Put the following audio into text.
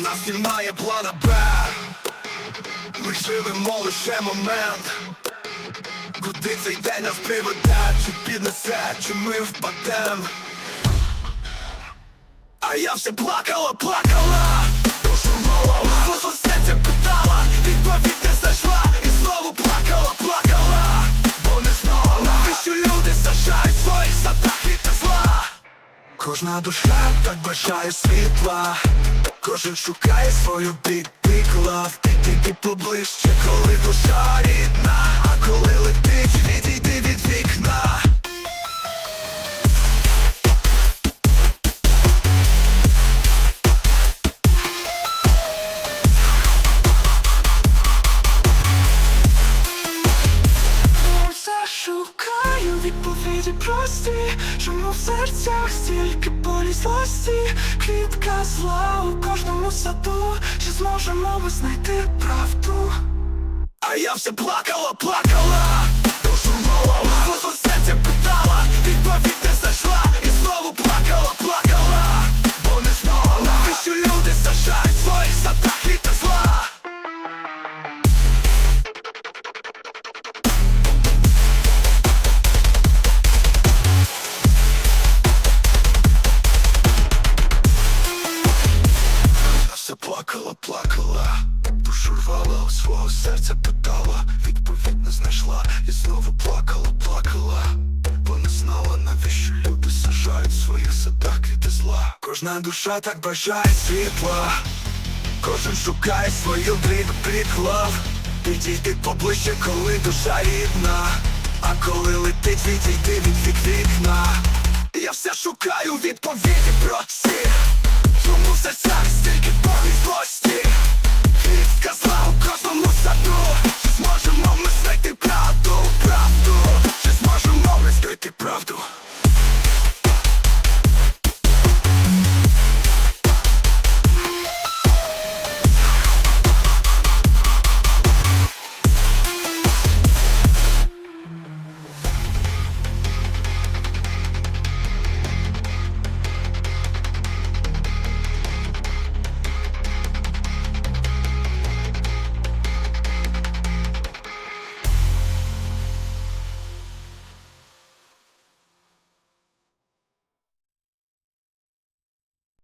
нас немає плана Б. Ми живемо лише момент. Куди цей день нас приведе, чи піднесе, чи ми впадем? А я все плакала, плакала. Пошурмала, слуху серця питала. Відповідь не знайшла і знову плакала, плакала. Бо не знала, навіщо люди сажають своїх садах від зла Кожна душа так бажає світла Кожен шукає свою big love. Тільки поближче, коли душа рідна. А коли летить, відповіді прості Чому в серцях стільки болі злості Квітка зла у кожному саду Чи зможемо ми знайти правду? А я все плакала, плакала Плакала, плакала, пошурвала у свого серця питала, відповідь не знайшла і знову плакала, плакала, бо не знала, навіщо люди сажають в своїх садах квіти зла. Кожна душа так бажає світла, кожен шукає свою приклав. Підійди поближче, коли душа рідна, а коли летить, відійди від вік вікна. Я все шукаю відповіді про всіх Чому в серцях стільки болі злость?